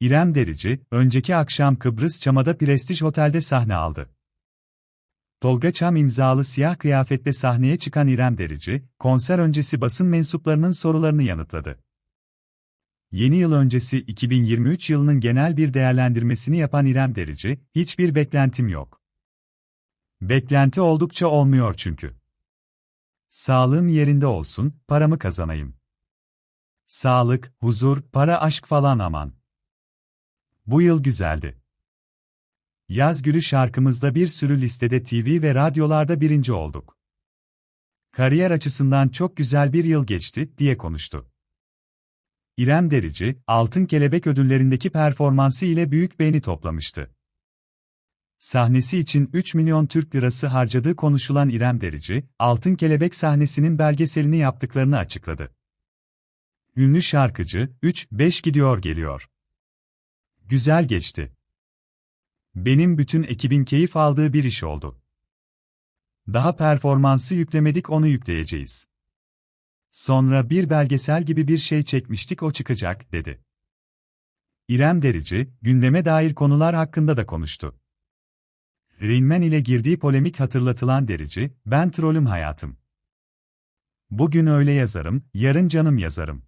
İrem Derici, önceki akşam Kıbrıs Çamada Prestij Otel'de sahne aldı. Tolga Çam imzalı siyah kıyafetle sahneye çıkan İrem Derici, konser öncesi basın mensuplarının sorularını yanıtladı. Yeni yıl öncesi 2023 yılının genel bir değerlendirmesini yapan İrem Derici, hiçbir beklentim yok. Beklenti oldukça olmuyor çünkü. Sağlığım yerinde olsun, paramı kazanayım. Sağlık, huzur, para, aşk falan aman. Bu yıl güzeldi. Yaz Gülü şarkımızda bir sürü listede TV ve radyolarda birinci olduk. Kariyer açısından çok güzel bir yıl geçti, diye konuştu. İrem Derici, Altın Kelebek ödüllerindeki performansı ile büyük beğeni toplamıştı. Sahnesi için 3 milyon Türk lirası harcadığı konuşulan İrem Derici, Altın Kelebek sahnesinin belgeselini yaptıklarını açıkladı. Ünlü şarkıcı, 3-5 gidiyor geliyor. Güzel geçti. Benim bütün ekibin keyif aldığı bir iş oldu. Daha performansı yüklemedik onu yükleyeceğiz. Sonra bir belgesel gibi bir şey çekmiştik o çıkacak, dedi. İrem Derici, gündeme dair konular hakkında da konuştu. Rinmen ile girdiği polemik hatırlatılan Derici, ben trolüm hayatım. Bugün öyle yazarım, yarın canım yazarım.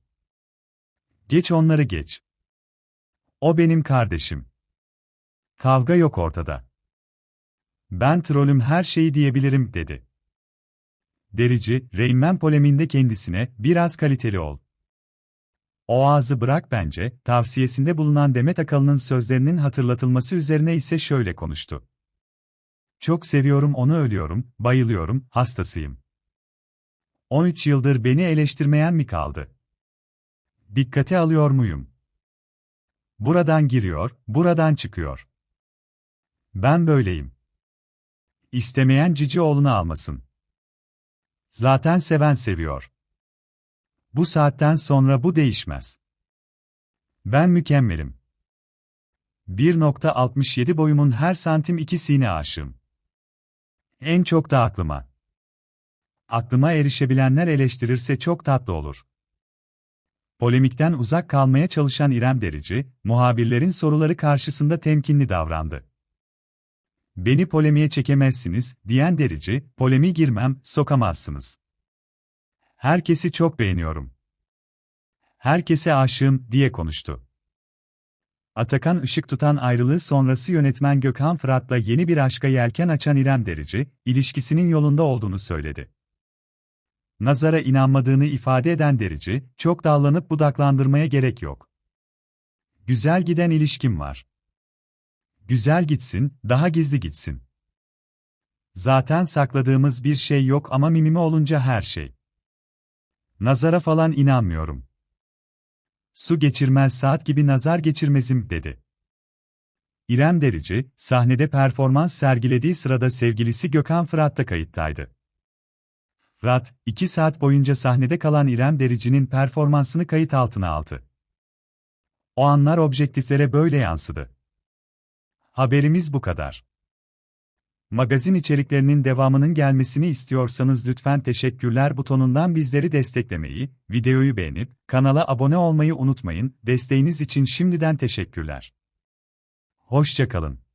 Geç onları geç. O benim kardeşim. Kavga yok ortada. Ben trolüm her şeyi diyebilirim, dedi. Derici, Reynmen poleminde kendisine, biraz kaliteli ol. O ağzı bırak bence, tavsiyesinde bulunan Demet Akalın'ın sözlerinin hatırlatılması üzerine ise şöyle konuştu. Çok seviyorum onu ölüyorum, bayılıyorum, hastasıyım. 13 yıldır beni eleştirmeyen mi kaldı? Dikkate alıyor muyum? Buradan giriyor, buradan çıkıyor. Ben böyleyim. İstemeyen cici oğlunu almasın. Zaten seven seviyor. Bu saatten sonra bu değişmez. Ben mükemmelim. 1.67 boyumun her santim ikisine aşığım. En çok da aklıma. Aklıma erişebilenler eleştirirse çok tatlı olur. Polemikten uzak kalmaya çalışan İrem Derici, muhabirlerin soruları karşısında temkinli davrandı. Beni polemiğe çekemezsiniz, diyen Derici, polemi girmem, sokamazsınız. Herkesi çok beğeniyorum. Herkese aşığım, diye konuştu. Atakan ışık tutan ayrılığı sonrası yönetmen Gökhan Fırat'la yeni bir aşka yelken açan İrem Derici, ilişkisinin yolunda olduğunu söyledi. Nazara inanmadığını ifade eden Derici, çok dallanıp budaklandırmaya gerek yok. Güzel giden ilişkim var. Güzel gitsin, daha gizli gitsin. Zaten sakladığımız bir şey yok ama mimimi olunca her şey. Nazara falan inanmıyorum. Su geçirmez saat gibi nazar geçirmezim, dedi. İrem Derici, sahnede performans sergilediği sırada sevgilisi Gökhan Fırat da kayıttaydı. Fırat, iki saat boyunca sahnede kalan İrem Derici'nin performansını kayıt altına aldı. O anlar objektiflere böyle yansıdı. Haberimiz bu kadar. Magazin içeriklerinin devamının gelmesini istiyorsanız lütfen teşekkürler butonundan bizleri desteklemeyi, videoyu beğenip kanala abone olmayı unutmayın. Desteğiniz için şimdiden teşekkürler. Hoşçakalın.